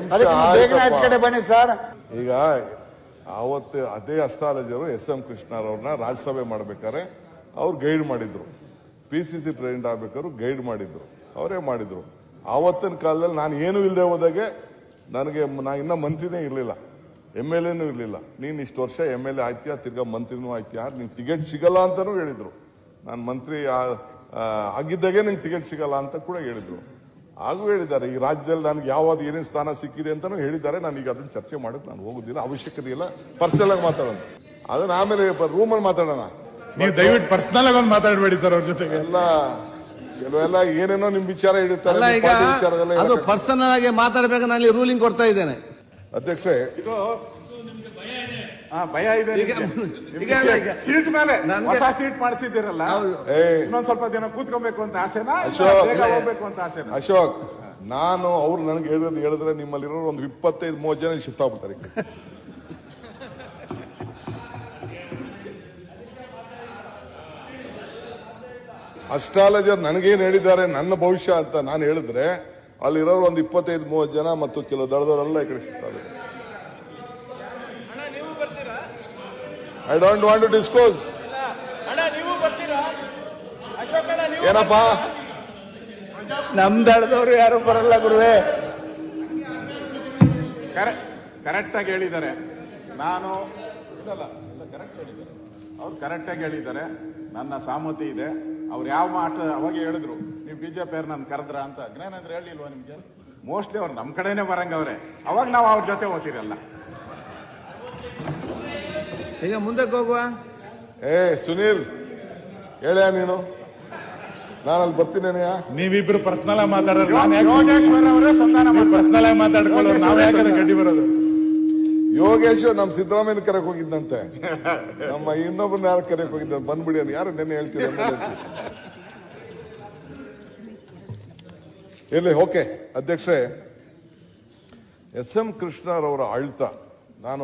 ನಿಮಿಷ ಅದಕ್ಕೆ ನೀವು ಬೇಗನೆ ಆಚೆ ಕಡೆ ಬನ್ನಿ ಸರ್. ಈಗ ಅವತ್ತು ಅದೇ ಅಸ್ಟ್ರಾಲಜರು ಎಸ್ ಎಂ ಕೃಷ್ಣರವ್ರನ್ನ ರಾಜ್ಯಸಭೆ ಮಾಡ್ಬೇಕಾದ್ರೆ ಅವ್ರು ಗೈಡ್ ಮಾಡಿದ್ರು. ಪಿ ಸಿ ಸಿ ಪ್ರೆಸಿಡೆಂಟ್ ಆಗ್ಬೇಕಾದ್ರು ಗೈಡ್ ಮಾಡಿದ್ರು. ಅವರೇ ಮಾಡಿದ್ರು. ಆವತ್ತಿನ ಕಾಲದಲ್ಲಿ ನಾನು ಏನು ಇಲ್ಲದೆ ಹೋದಾಗೆ ನನಗೆ ನಾ ಇನ್ನ ಮಂತ್ರಿನೇ ಇರಲಿಲ್ಲ. ಎಂ ಎಲ್ ಎನೂ ಇರಲಿಲ್ಲ. ನೀನು ಇಷ್ಟು ವರ್ಷ ಎಂ ಎಲ್ ಎ ಆಯ್ತೀಯಾ? ತಿರ್ಗಾ ಮಂತ್ರಿನೂ ಆಯ್ತೀಯಾ? ನಿಂಗೆ ಟಿಕೆಟ್ ಸಿಗಲ್ಲ ಅಂತಾನೂ ಹೇಳಿದ್ರು. ನಾನು ಮಂತ್ರಿ ಆಗಿದ್ದಾಗೆ ನಿಂಗೆ ಟಿಕೆಟ್ ಸಿಗಲ್ಲ ಅಂತ ಕೂಡ ಹೇಳಿದ್ರು. ಹಾಗೂ ಹೇಳಿದ್ದಾರೆ ಈ ರಾಜ್ಯದಲ್ಲಿ ನನಗೆ ಯಾವ್ದು ಏನೇನು ಸ್ಥಾನ ಸಿಕ್ಕಿದೆ ಅಂತಾನು ಹೇಳಿದ್ದಾರೆ. ನಾನು ಈಗ ಅದನ್ನ ಚರ್ಚೆ ಮಾಡಕ್ ನಾನು ಹೋಗುದಿಲ್ಲ ಅವಶ್ಯಕತೆ ಇಲ್ಲ. ಪರ್ಸನಲ್ ಆಗಿ ಮಾತಾಡೋಣ. ಅದನ್ನ ಆಮೇಲೆ ರೂಮಲ್ಲಿ ಮಾತಾಡೋಣ. ನೀವು ದಯವಿಟ್ಟು ಪರ್ಸನಲ್ ಆಗಿ ಒಂದು ಮಾತಾಡಬೇಡಿ ಸರ್ ಅವ್ರ ಜೊತೆಗೆ. ಎಲ್ಲ ಕೆಲವೆಲ್ಲ ಏನೇನೋ ನಿಮ್ ವಿಚಾರ ಹೇಳಿರ್ತಾರೆ ಪರ್ಸನಲ್ ಆಗಿ ಮಾತಾಡ್ಬೇಕು ನಾನು ರೂಲಿಂಗ್ ಕೊಡ್ತಾ ಇದ್ದೇನೆ. ಅಧ್ಯಕ್ಷ ಭಯ ಇದೆ ಸೀಟ್ ಮೇಲೆ ನನ್ಗೆ- ಹೊಸ ಸೀಟ್ ಮಾಡಿಸಿದ್ದೀರಲ್ಲ ಇನ್ನೊಂದ್ ಸ್ವಲ್ಪ ದಿನ ಕೂತ್ಕೊಬೇಕು ಅಂತ ಆಸೆನಾ? ಹೋಗ್ಬೇಕು ಅಂತ ಆಸೆನಾ? ಅಶೋಕ್ ನಾನು ಅವ್ರು ನನಗೆ ಹೇಳಿದ್ರೆ ಹೇಳಿದ್ರೆ ನಿಮ್ಮಲ್ಲಿರೋ ಒಂದು ಇಪ್ಪತ್ತೈದು ಮೂವತ್ತು ಜನ ಶಿಫ್ಟ್ ಆಗ್ಬಿಡ್ತಾರೆ. ಅಸ್ಟ್ರಾಲಜರ್ ನನಗೇನು ಹೇಳಿದ್ದಾರೆ ನನ್ನ ಭವಿಷ್ಯ ಅಂತ ನಾನು ಹೇಳಿದ್ರೆ ಅಲ್ಲಿರೋರು ಒಂದು ಇಪ್ಪತ್ತೈದು ಮೂವತ್ತು ಜನ ಮತ್ತು ಕೆಲವು ದಳದವರೆಲ್ಲ ಈ ಕಡೆ I don't want to discuss ಏನಪ್ಪ? ನಮ್ ದಳದವ್ರು ಯಾರು ಬರಲ್ಲ ಗುರುವೆ. ಕರೆಕ್ಟ್ ಆಗಿ ಹೇಳಿದ್ದಾರೆ. ನಾನು ಇದಲ್ಲ ಕರೆಕ್ಟ್ ಹೇಳಿದ್ದಾರೆ ಅವ್ರು ಕರೆಕ್ಟ್ ಆಗಿ ಹೇಳಿದ್ದಾರೆ. ನನ್ನ ಸಾಮತಿ ಇದೆ. ಅವ್ರು ಯಾವ ಮಾಟ ಅವಾಗ ಹೇಳಿದ್ರು ನೀವು ಬಿಜೆಪಿ ಅವ್ರು ನನ್ನ ಕರೆದ್ರ ಅಂತ. ಜ್ಞಾನೇಂದ್ರ ಹೇಳಿಲ್ವಾ ನಿಮ್ಗೆ? ಮೋಸ್ಟ್ಲಿ ಅವ್ರು ನಮ್ಮ ಕಡೆನೆ ಬರಂಗವ್ರೆ. ಅವಾಗ ನಾವು ಅವ್ರ ಜೊತೆ ಓದ್ತಿರಲ್ಲ. ಈಗ ಮುಂದಕ್ಕೆ ಹೋಗುವ? ಏ ಸುನೀಲ್ ಹೇಳ್ಯಾ ನೀನು? ನಾನು ಅಲ್ಲಿ ನನಗ ನೀವಿಬ್ರು ಪರ್ಸನಲ್ ಆಗಿ ಮಾತಾಡೋದು ನಾನು ಯೋಗೇಶ್ವರ್ ಅವರೇ ಸಂಧಾನ ಮಾಡ್ತಾರೆ. ಪರ್ಸನಲ್ ಆಗಿ ಮಾತಾಡ್ಕೊಳ್ಳೋದು ನಾವ್ ಯಾಕಂದ್ರೆ ಗಡ್ಡಿ ಬರೋದು? ಯೋಗೇಶ್ ನಮ್ ಸಿದ್ದರಾಮಯ್ಯನ ಕರೆಕ್ ಹೋಗಿದ್ದಂತೆ ನಮ್ಮ ಇನ್ನೊಬ್ಬರನ್ನ ಯಾರು ಕರೆಕ್ ಹೋಗಿದ್ದ ಬಂದ್ಬಿಡಿ ಅಂತ. ಯಾರು ನೆನ್ನೆ ಹೇಳ್ತೀರ ಇಲ್ಲಿ ಓಕೆ. ಅಧ್ಯಕ್ಷರೇ ಎಸ್ ಎಂ ಕೃಷ್ಣರವರ ಆಳ್ತ.